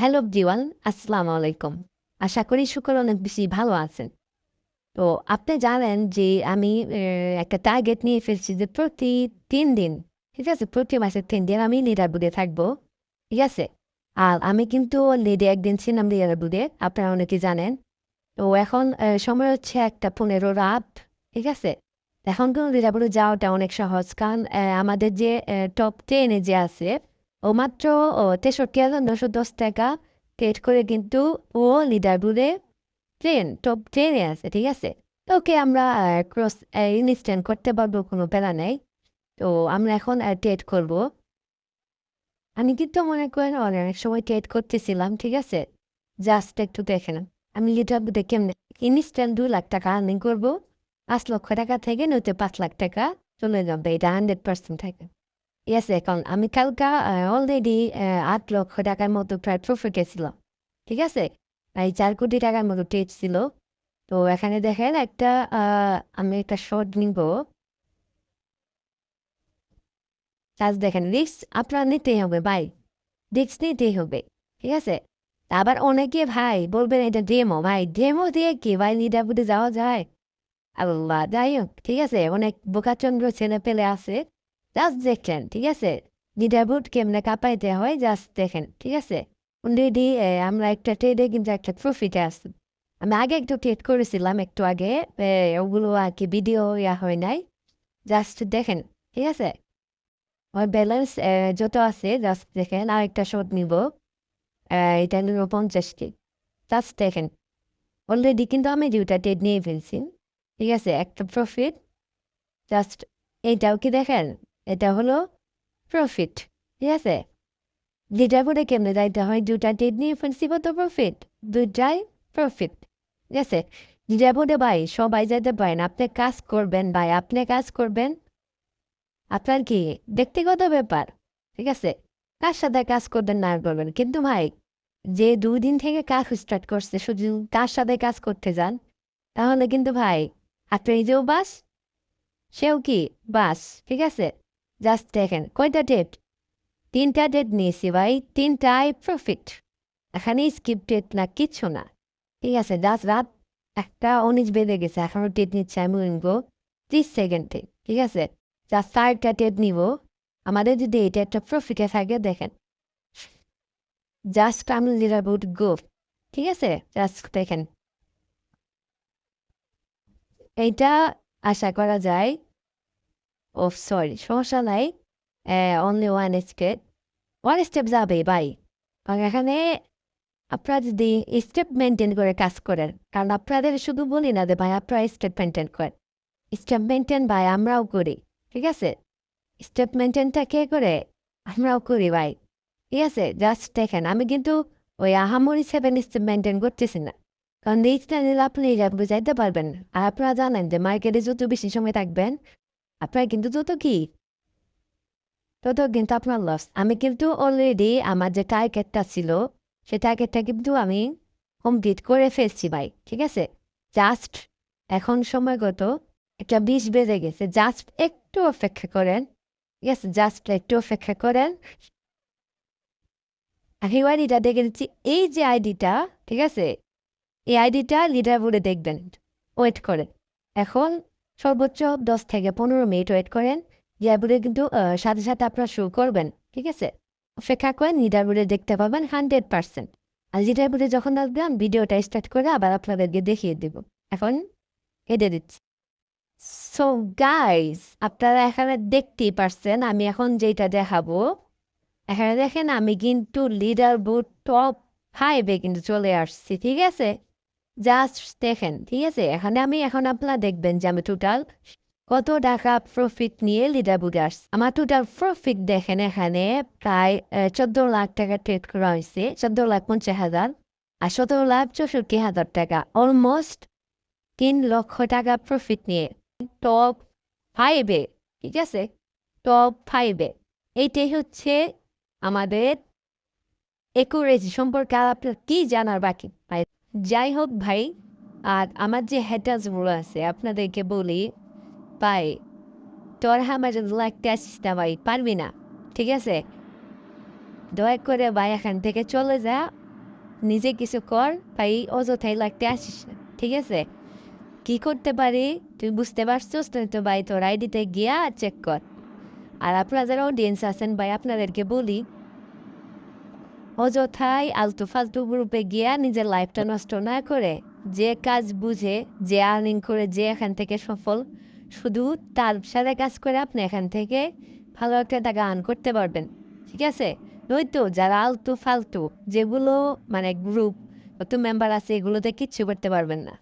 Hello দিওয়ান আসসালামু আলাইকুম আশা করি শুক্র অনেক বেশি ভালো আছেন। তো আপনি জানেন যে আমি একটা টার্গেট নিয়ে ফেলছি যে প্রতি তিন দিন, ঠিক আছে? প্রতি মাসে তিন দিন আমি লিডার বুডে থাকব, ঠিক আছে? আর আমি কিন্তু লিডে একদিন ছিলাম লিডার বুডে আপনারা অনেকে জানেন। তো এখন সময় হচ্ছে একটা পনেরো রাত, ঠিক আছে? এখন কিন্তু লিডার বুডে যাওয়াটা অনেক সহজ, কারণ আমাদের যে টপ টেনে যে আছে ও মাত্র তেষট্টি হাজার নশো দশ টাকা। পেড করে কিন্তু ও লিডার বুড়ে ট্রেন টপ ট্রেনে আছে, ঠিক আছে? ওকে আমরা ক্রস ইনস্ট্যান্ট করতে পারব, কোনো প্যারা নেই। তো আমরা এখন ট্রেড করব। আমি কিন্তু মনে করেন অনেক সময় ট্রেড করতেছিলাম, ঠিক আছে? জাস্ট একটু দেখে না আমি লিডার বুড়ে কেমনে ইনস্ট্যান্ট দু লাখ টাকা আর্নিং করব। পাঁচ লক্ষ টাকা থেকে নয়তো পাঁচ লাখ টাকা চলে যাবে, এটা হান্ড্রেড পার্সেন্ট থাকে। ইয়েস এখন আমি কালকা অলরেডি আট লক্ষ টাকার মতো প্রায় প্রফিটে ছিল ঠিক আছে এই চার কোটি টাকার মতো টেজ ছিল তো এখানে দেখেন একটা আমি একটা শর্ট নিব কাজ দেখেন রিক্স আপনার নিতেই হবে ভাই রিক্স নিতেই হবে ঠিক আছে আবার অনেকে ভাই বলবেন এটা ডেমো ভাই ডেমো দিয়ে কি ভাই লিডার বুঝে যাওয়া যায় আল্লাহ যাই হোক ঠিক আছে অনেক বোকাচন্দ্র ছেলে পেলে আছে জাস্ট দেখেন, ঠিক আছে? লিডারবোর্ড কেমনে কাঁপাইতে হয় জাস্ট দেখেন, ঠিক আছে? অলরেডি আমরা একটা ট্রেডে কিন্তু একটা প্রফিটে আসি আমি আগে একটু ট্রেড করেছিলাম একটু আগে ওগুলো আর কি ভিডিও ইয়া হয় নাই। জাস্ট দেখেন, ঠিক আছে? ওর ব্যালেন্স যত আছে জাস্ট দেখেন, আর একটা শট নিব। এটা নিব পঞ্চাশটি জাস্ট দেখেন। অলরেডি কিন্তু আমি দুটা ট্রেড নিয়ে ফেলছি, ঠিক আছে? একটা প্রফিট জাস্ট এইটাও কি দেখেন? এটা হলো প্রফিট ঠিক আছে? যেটা কেমনে যাইতে হয় দুটা নিয়ে ফেলছি তো প্রফিট দুটাই প্রফিট ঠিক আছে? যেটা ভাই, সবাই যাইতে পারেন আপনি কাজ করবেন ভাই, আপনি কাজ করবেন। আপনার কি ব্যক্তিগত ব্যাপার, ঠিক আছে? কার সাথে কাজ করবেন না করবেন? কিন্তু ভাই, যে দুই দিন থেকে কাজ স্টার্ট করছে, শুধু কার সাথে কাজ করতে যান? তাহলে কিন্তু ভাই, আপনি নিজেও বাস, সেও কি বাস, ঠিক আছে? জাস্ট দেখেন কয়টা ডেট তিনটা ডেট নিয়েছি, ভাই। তিনটাই প্রফিট এখানে স্ক্রিপ্টেড না, কিচ্ছু না। ঠিক আছে জাস্ট রাত একটা উনিশ বেজে গেছে, এখনও ডেট নিচ্ছে, আমি নিব ত্রিশ সেকেন্ডে ঠিক আছে? জাস্ট চারটা ডেট নিব। আমাদের যদি এটা একটা প্রফিটে থাকে, দেখেন। জাস্ট আমি লিডার বোর্ড গো ঠিক আছে? জাস্ট দেখেন। এইটা আশা করা যায় সরি সমস্যা নাই only one step one step যাবে ভাই কারণ এখানে আপনারা যদি স্টেপ মেনটেন করে কাজ করেন, কারণ আপনাদের শুধু বলি না যে ভাই আপনারা স্টেপ মেনটেন করেন। স্টেপ মেনটেন ভাই, আমরাও করি, ঠিক আছে? স্টেপ মেনটেনটা কে করে? আমরাও করি ভাই, ঠিক আছে? জাস্ট দেখেন, আমি কিন্তু ওই আহামরি সেভেন স্টেপ মেনটেন করতেছি না। কারণ রিচটা নিলে আপনি বুঝাইতে পারবেন আর আপনারা জানেন যে মার্কেটে যত বেশি সময় থাকবেন আপনার কিন্তু তত কি তত কিন্তু আপনার লস আমি কিন্তু অলরেডি আমার যে টার্গেটটা ছিল, সে টার্গেটটা কিন্তু আমি কমপ্লিট করে ফেলছি ভাই, ঠিক আছে? জাস্ট এখন সময়গত একটা বিষ বেজে গেছে জাস্ট একটু অপেক্ষা করেন, ঠিক আছে? জাস্ট একটু অপেক্ষা করেন। আমি আইডিটা দেখে দিচ্ছি এই যে আইডিটা, ঠিক আছে? এই আইডিটা লিডার বোর্ডে দেখবেন ওয়েট করেন। এখন সর্বোচ্চ দশ থেকে পনেরো মিনিট ওয়েট করেন। লিডারবোর্ডে কিন্তু সাথে সাথে আপনারা শুরু করবেন, ঠিক আছে? অপেক্ষা করেন লিডারবোর্ডে দেখতে পাবেন হান্ড্রেড পার্সেন্ট। আর লিডারবোর্ডে যখন আসবেন ভিডিওটা স্টার্ট করে আবার আপনাদেরকে দেখিয়ে দেব। এখন হেঁটে দিচ্ছি। সো গাইজ আপনারা এখানে দেখতেই পারছেন, আমি এখন যেটা দেখাবো, এখানে দেখেন আমি কিন্তু লিডার বোর্ড টপ ফাইভে কিন্তু চলে আসছি, ঠিক আছে? জাস্ট দেখেন, ঠিক আছে? এখানে আমি এখন আপনারা দেখবেন যে আমি টোটাল কত টাকা প্রফিট নিয়ে লিডার আসছে। আমার টোটাল প্রফিট দেখেন, এখানে প্রায় চোদ্দ লাখ টাকা ট্রেড করা হয়েছে। চোদ্দ লাখ পঞ্চাশ হাজার আর সতেরো লাখ চৌষট্টি হাজার টাকা। অলমোস্ট তিন লক্ষ টাকা প্রফিট নিয়ে। টপ ফাইভে ঠিক আছে? টপ ফাইভে এইটাই হচ্ছে আমাদের একুরেজি সম্পর্কে আপনার কি জানার বাকি? যাই হোক ভাই, আর আমার যে হ্যাটার্সগুলো আছে, আপনাদেরকে বলি, ভাই, তোর আমার লাগতে আসিস না ভাই পারবি না, ঠিক আছে? দয়া করে ভাই, এখান থেকে চলে যা, নিজে কিছু কর, ভাই, অযথাই লাগতে আসিস না, ঠিক আছে? কি করতে পারি? তুই বুঝতে পারছিস তো ভাই, তোর আইডিতে গিয়া চেক কর। আর আপনারা যারা অডিয়েন্স আছেন, ভাই, আপনাদেরকে বলি অযথাই আলতু ফালতু গ্রুপে গিয়া নিজের লাইফটা নষ্ট না করে যে কাজ বুঝে, যে আর্নিং করে যে এখান থেকে সফল, শুধু তার সাথে কাজ করে আপনি এখান থেকে ভালো একটা টাকা আর্ন করতে পারবেন, ঠিক আছে? নয়তো যারা আলতু ফালতু, যেগুলো মানে গ্রুপ কত মেম্বার আছে, এগুলোতে কিচ্ছু করতে পারবেন না।